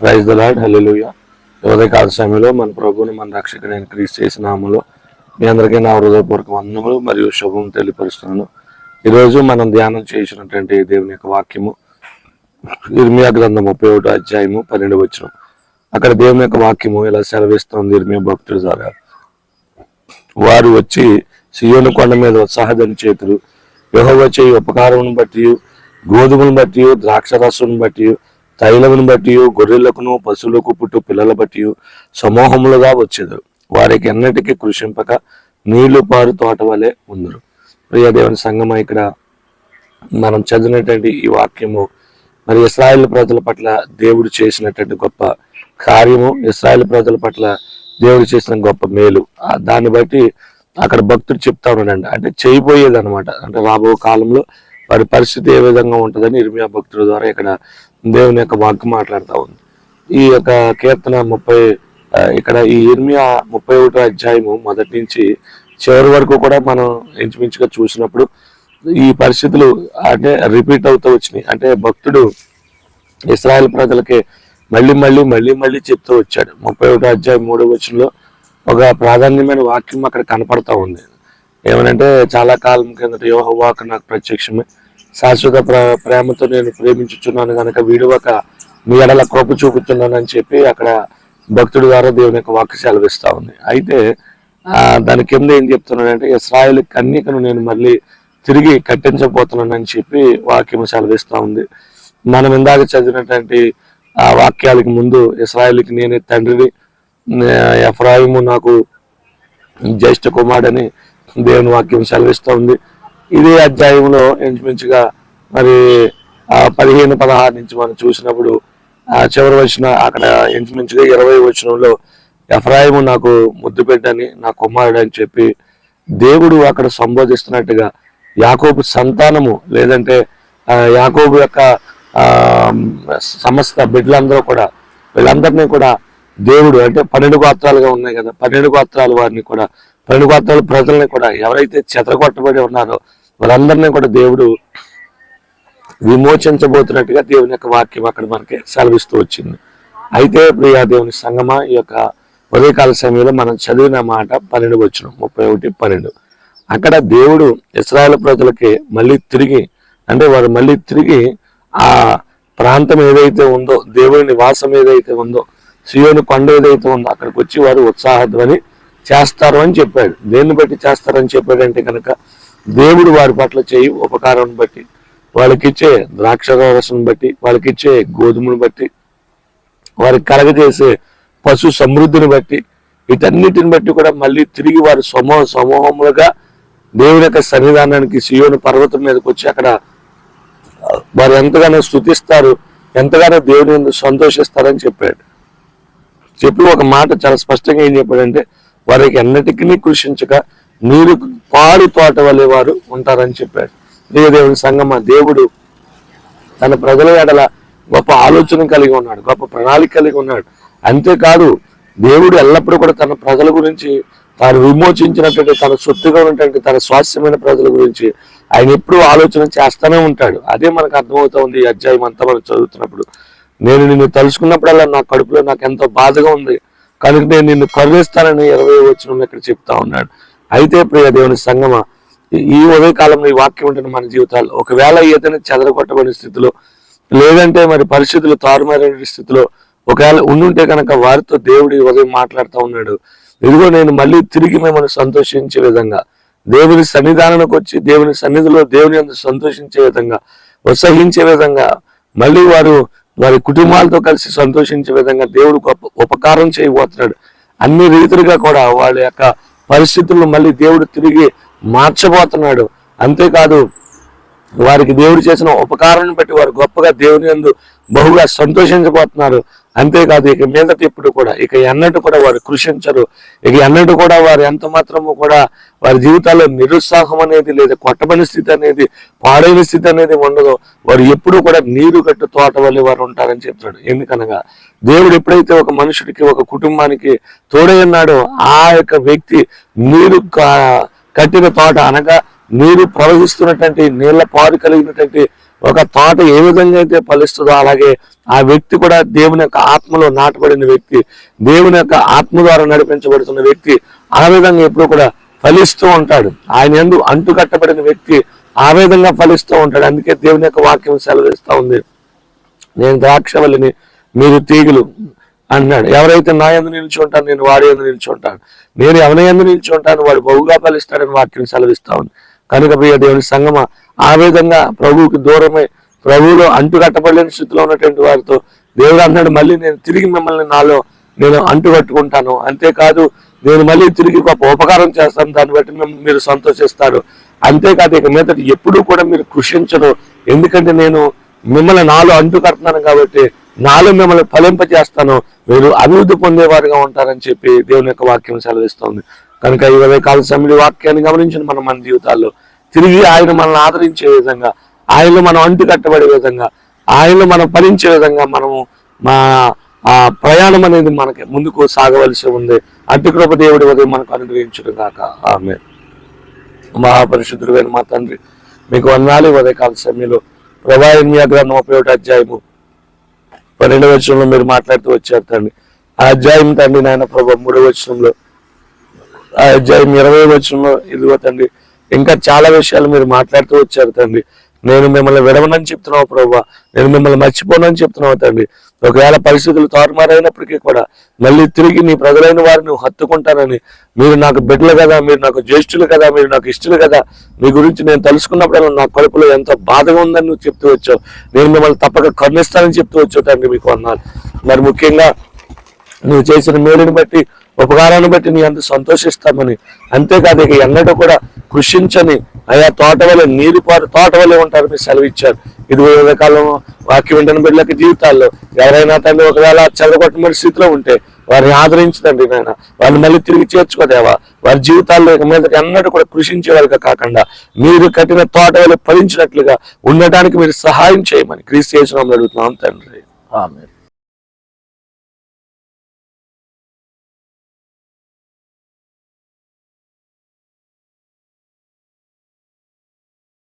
Praise the lord హల్లెలూయ ఉదయకాల సమయంలో మన ప్రభుని మన రక్షకుడైన క్రీస్తు చేసిన నామలో మీ అందరికీ నా హృదయపూర్వక వందనములు మరియు శుభం తెలియపరుస్తున్నాను. ఈరోజు మనం ధ్యానం చేసినటువంటి దేవుని యొక్క వాక్యము ఇర్మియా గ్రంథం ముప్పై ఒకటో అధ్యాయము పన్నెండు వచ్చిన అక్కడ దేవుని యొక్క వాక్యము ఇలా సెలవిస్తోంది ఇర్మియా భక్తుల ద్వారా. వారు వచ్చి సియోను కొండ మీద ఉత్సాహదని చేతులు యెహోవా చేయి ఉపకారమును బట్టి గోధుమను బట్టి ద్రాక్షరసమును బట్టి తైలమును బట్టి గొర్రెలకును పశువులకు పుట్టు పిల్లల బట్టి సమూహములుగా వచ్చేది వారికి ఎన్నటికీ కృషింపక నీళ్ళు పారు తోట వలె ఉందరు. ప్రియదేవుని సంగమ ఇక్కడ మనం చదివినటువంటి ఈ వాక్యము మరి ఇస్రాయేల్ ప్రజల పట్ల దేవుడు చేసినటువంటి గొప్ప కార్యము ఇస్రాయేల్ ప్రజల పట్ల దేవుడు చేసిన గొప్ప మేలు. దాన్ని బట్టి అక్కడ భక్తుడు చెప్తా ఉన్నాడండి అంటే చేయబోయేది అనమాట అంటే రాబో కాలంలో వారి పరిస్థితి ఏ విధంగా ఉంటుందని ఇర్మియా భక్తుల ద్వారా ఇక్కడ దేవుని యొక్క వాక్యం మాట్లాడుతూ ఉంది. ఈ యొక్క కీర్తన ముప్పై ఇక్కడ ఈ ఇర్మియా ముప్పై ఒకటో అధ్యాయము మొదటి నుంచి చివరి వరకు కూడా మనం ఇంచుమించుగా చూసినప్పుడు ఈ పరిస్థితులు అంటే రిపీట్ అవుతూ వచ్చినాయి. అంటే భక్తుడు ఇస్రాయల్ ప్రజలకి మళ్ళీ మళ్ళీ మళ్ళీ మళ్ళీ చెప్తూ వచ్చాడు. ముప్పై ఒకటో అధ్యాయం మూడో వచనంలో ఒక ప్రాధాన్యమైన వాక్యం అక్కడ కనపడతా ఉంది. ఏమనంటే చాలా కాలం కిందట యోహవాకు నాకు ప్రత్యక్షమే. శాశ్వత ప్రేమతో నేను ప్రేమించుచున్నాను కనుక వీడువక మీ ఎడల కృప చూపుతున్నానని చెప్పి అక్కడ భక్తుడి ద్వారా దేవుని యొక్క వాక్య సెలవిస్తా ఉంది. అయితే దాని కింద ఏం చెప్తున్నాడంటే ఇస్రాయల్ కన్యకను నేను మళ్ళీ తిరిగి కట్టించబోతున్నానని చెప్పి వాక్యం సెలవిస్తా ఉంది. మనం ఇందాక చదివినటువంటి ఆ వాక్యాలకి ముందు ఇస్రాయల్కి నేనే తండ్రిని ఎఫ్రాయిము నాకు జ్యేష్ఠ కుమారుడని దేవుని వాక్యం సెలవిస్తూ ఉంది. ఇదే అధ్యాయంలో ఇంచుమించుగా మరి ఆ పదిహేను పదహారు నుంచి మనం చూసినప్పుడు ఆ చివరి వచ్చిన అక్కడ ఇంచుమించుగా ఇరవై వచనంలో ఎఫ్రాయిము నాకు ముద్దు పెట్టని నా కుమారుడు అని చెప్పి దేవుడు అక్కడ సంబోధిస్తున్నట్టుగా యాకోబు సంతానము లేదంటే యాకోబు యొక్క సమస్త బిడ్డలందరూ కూడా వీళ్ళందరినీ కూడా దేవుడు అంటే పన్నెండు గోత్రాలుగా ఉన్నాయి కదా పన్నెండు గోత్రాలు వారిని కూడా పన్నెండు గోత్రాల ప్రజల్ని కూడా ఎవరైతే చెదరగొట్టబడి ఉన్నారో వాళ్ళందరినీ కూడా దేవుడు విమోచించబోతున్నట్టుగా దేవుని యొక్క వాక్యం అక్కడ మనకి సెలవిస్తూ వచ్చింది. అయితే ప్రియా దేవుని సంగమ ఈ యొక్క ఉదయకాల సమయంలో మనం చదివిన మాట పన్నెండు వచ్చిన ముప్పై ఒకటి పన్నెండు. అక్కడ దేవుడు ఇస్రాయల్ ప్రజలకి మళ్ళీ తిరిగి అంటే వారు మళ్ళీ తిరిగి ఆ ప్రాంతం ఏదైతే ఉందో దేవుని నివాసం ఏదైతే ఉందో సియోని కొండ ఏదైతే ఉందో అక్కడికి వచ్చి వారు ఉత్సాహధ్వని చేస్తారు అని చెప్పాడు. దేన్ని బట్టి చేస్తారని చెప్పాడంటే కనుక దేవుడు వారి పట్ల చేయి ఉపకారం బట్టి వాళ్ళకిచ్చే ద్రాక్ష రసం బట్టి వాళ్ళకిచ్చే గోధుమను బట్టి వారికి కలగజేసే పశు సమృద్ధిని బట్టి వీటన్నిటిని బట్టి కూడా మళ్ళీ తిరిగి వారు సమూహ సమూహములుగా దేవుని యొక్క సన్నిధానానికి సియోను పర్వతం మీదకి వచ్చి అక్కడ వారు ఎంతగానో స్థుతిస్తారు ఎంతగానో దేవుని సంతోషిస్తారని చెప్పాడు. చెప్పి ఒక మాట చాలా స్పష్టంగా ఏం చెప్పాడంటే వారికి ఎన్నటికీ కృషించక నీరు పాడి తోట వలె వారు ఉంటారని చెప్పాడు. దేవదేవుని సంగమ దేవుడు తన ప్రజల ఎడల గొప్ప ఆలోచన కలిగి ఉన్నాడు గొప్ప ప్రణాళిక కలిగి ఉన్నాడు. అంతేకాదు దేవుడు ఎల్లప్పుడూ కూడా తన ప్రజల గురించి తాను విమోచించినటువంటి తన సొత్తుగా ఉన్నటువంటి తన స్వాస్థ్యమైన ప్రజల గురించి ఆయన ఎప్పుడూ ఆలోచన చేస్తూనే ఉంటాడు. అదే మనకు అర్థమవుతా ఉంది ఈ అధ్యాయం అంతా మనం చదువుతున్నప్పుడు. నేను నిన్ను తలుచుకున్నప్పుడల్లా నా కడుపులో నాకు ఎంతో బాధగా ఉంది. కనుక నేను నిన్ను కరుణిస్తానని ఇరవై వచ్చిన ఇక్కడ చెప్తా ఉన్నాడు. అయితే ప్రియ దేవుని సంగమ ఈ- ఉదయకాలంలో ఉదయ కాలంలో ఈ వాక్యం ఉంటుంది మన జీవితాల్లో ఒకవేళ ఈతని చెదరగొట్టబడిన స్థితిలో లేదంటే మరి పరిస్థితులు తారుమారైన స్థితిలో ఒకవేళ ఉండుంటే కనుక వారితో దేవుడి ఉదయం మాట్లాడుతూ ఉన్నాడు. ఇదిగో నేను మళ్ళీ తిరిగి మిమ్మల్ని సంతోషించే విధంగా దేవుని సన్నిధానానికి వచ్చి దేవుని సన్నిధిలో దేవుని అందు సంతోషించే విధంగా ఉత్సహించే విధంగా మళ్ళీ వారు వారి కుటుంబాలతో కలిసి సంతోషించే విధంగా దేవుడు గొప్ప ఉపకారం చేయబోతున్నాడు. అన్ని రీతులుగా కూడా వాళ్ళ యొక్క పరిస్థితులను మళ్ళీ దేవుడు తిరిగి మార్చబోతున్నాడు. అంతేకాదు వారికి దేవుడు చేసిన ఉపకారాన్ని బట్టి వారు గొప్పగా దేవుని యందు బహుగా సంతోషించబోతున్నారు. అంతేకాదు ఇక మీదట ఇప్పుడు కూడా ఇక ఎన్నట్టు కూడా వారు కృషించరు. ఇక ఎన్నట్టు కూడా వారు ఎంత మాత్రము కూడా వారి జీవితాల్లో నిరుత్సాహం అనేది లేదా కొట్టబడిన స్థితి అనేది పాడైన స్థితి అనేది ఉండదు. వారు ఎప్పుడూ కూడా నీరు కట్టు తోట వల్లే వారు ఉంటారని చెప్తాడు ఎందుకనగా దేవుడు ఎప్పుడైతే ఒక మనుషుడికి ఒక కుటుంబానికి తోడైనాడో ఆ యొక్క వ్యక్తి నీరు కట్టిన తోట అనగా నీరు ప్రవహిస్తున్నటువంటి నీళ్ళ పారు కలిగినటువంటి ఒక తోట ఏ విధంగా అయితే ఫలిస్తుందో అలాగే ఆ వ్యక్తి కూడా దేవుని యొక్క ఆత్మలో నాటబడిన వ్యక్తి దేవుని యొక్క ఆత్మ ద్వారా నడిపించబడుతున్న వ్యక్తి ఆ విధంగా ఎప్పుడు కూడా ఫలిస్తూ ఉంటాడు. ఆయన ఎందు అంటు కట్టబడిన వ్యక్తి ఆ విధంగా ఫలిస్తూ ఉంటాడు. అందుకే దేవుని యొక్క వాక్యం సెలవిస్తూ ఉంది. నేను ద్రాక్షవల్లిని మీరు తీగులు అన్నాడు ఎవరైతే నా ఎందు నిల్చుంటాను నేను వాడి ఎందు నిల్చుంటాను నేను ఎవరి ఎందు నిల్చుంటాను వాడు బహుగా ఫలిస్తాడని వాక్యం సెలవిస్తా ఉంది. కనుక ప్రియ దేవుని సంగమ ఆ విధంగా ప్రభువుకి దూరమై ప్రభువులో అంటు కట్టబడలేని స్థితిలో ఉన్నటువంటి వారితో దేవుడు అన్నాడు మళ్ళీ నేను తిరిగి మిమ్మల్ని నాలో నేను అంటు కట్టుకుంటాను అంతేకాదు నేను మళ్ళీ తిరిగి గొప్ప ఉపకారం చేస్తాను దాన్ని బట్టి మీరు సంతోషిస్తారు. అంతేకాదు ఇక మీద ఎప్పుడూ కూడా మీరు కృషించరు. ఎందుకంటే నేను మిమ్మల్ని నాలో అంటు కడుతున్నాను కాబట్టి నాలో మిమ్మల్ని ఫలింపజేస్తాను. మీరు అభివృద్ధి పొందేవారుగా ఉంటారని చెప్పి దేవుని యొక్క వాక్యం సెలవిస్తోంది. కనుక ఈ ఉదయకాల సమయంలో వాక్యాన్ని గమనించిన మనం మన జీవితాల్లో తిరిగి ఆయన మనల్ని ఆదరించే విధంగా ఆయనలో మనం అంటు కట్టబడే విధంగా ఆయనలో మనం ఫలించే విధంగా మనము మా ఆ ప్రయాణం అనేది మనకి ముందుకు సాగవలసి ఉంది. అట్టి కృప దేవుడి ఉదయం మనకు అనుగ్రహించడం కాక ఆమె మహాపరిశుద్ధుడు మా తండ్రి మీకు వందాలి ఉదయకాల సమయంలో. ప్రభావిన్యా గ్రంథం ముప్పై ఒకటి అధ్యాయము పన్నెండవ వచనంలో మీరు మాట్లాడుతూ వచ్చారు తండ్రి. ఆ అధ్యాయం తండ్రి నాయన ప్రభా మూడవ వచనంలో ఇరవై వచ్చిన ఇదిగో తండ్రి ఇంకా చాలా విషయాలు మీరు మాట్లాడుతూ వచ్చారు తండ్రి. నేను మిమ్మల్ని విడవనని చెప్తున్నావు ప్రభా. నేను మిమ్మల్ని మర్చిపోనని చెప్తున్నావు తండ్రి. ఒకవేళ పరిస్థితులు తారుమారైనప్పటికీ కూడా మళ్ళీ తిరిగి నీ ప్రజలైన వారిని హత్తుకుంటానని మీరు నాకు బిడ్డలు కదా మీరు నాకు జ్యేష్ఠులు కదా మీరు నాకు ఇష్టలు కదా మీ గురించి నేను తెలుసుకున్నప్పుడల్లా నా కడుపులో ఎంతో బాధగా ఉందని నువ్వు చెప్తూ వచ్చావు. నేను మిమ్మల్ని తప్పక కరుణిస్తానని చెప్తూ వచ్చావు తండ్రి మీకు అన్నాను. మరి ముఖ్యంగా నువ్వు చేసిన మేలుని బట్టి ఉపకారాన్ని బట్టి నీ అంత సంతోషిస్తామని. అంతేకాదు ఇక ఎన్నడూ కూడా కృషించని అయా తోట వల్ల నీరు పారు తోట వల్ల ఉంటారు మీరు సెలవిచ్చారు ఇది కాలం వాక్యం వెంటనే బిడ్డలకి జీవితాల్లో ఎవరైనా తండ్రి ఒకవేళ చెదగొట్టమని స్థితిలో ఉంటే వారిని ఆదరించదండి నాయన. వారిని మళ్ళీ తిరిగి చేర్చుకోదేవా వారి జీవితాల్లో ఇక మీద ఎన్నడూ కూడా కృషించే కాకుండా మీరు కట్టిన తోట వల్ల ఫలించినట్లుగా ఉండటానికి మీరు సహాయం చేయమని క్రీస్తు చేసిన అడుగుతున్నాం తండ్రి. ఆమె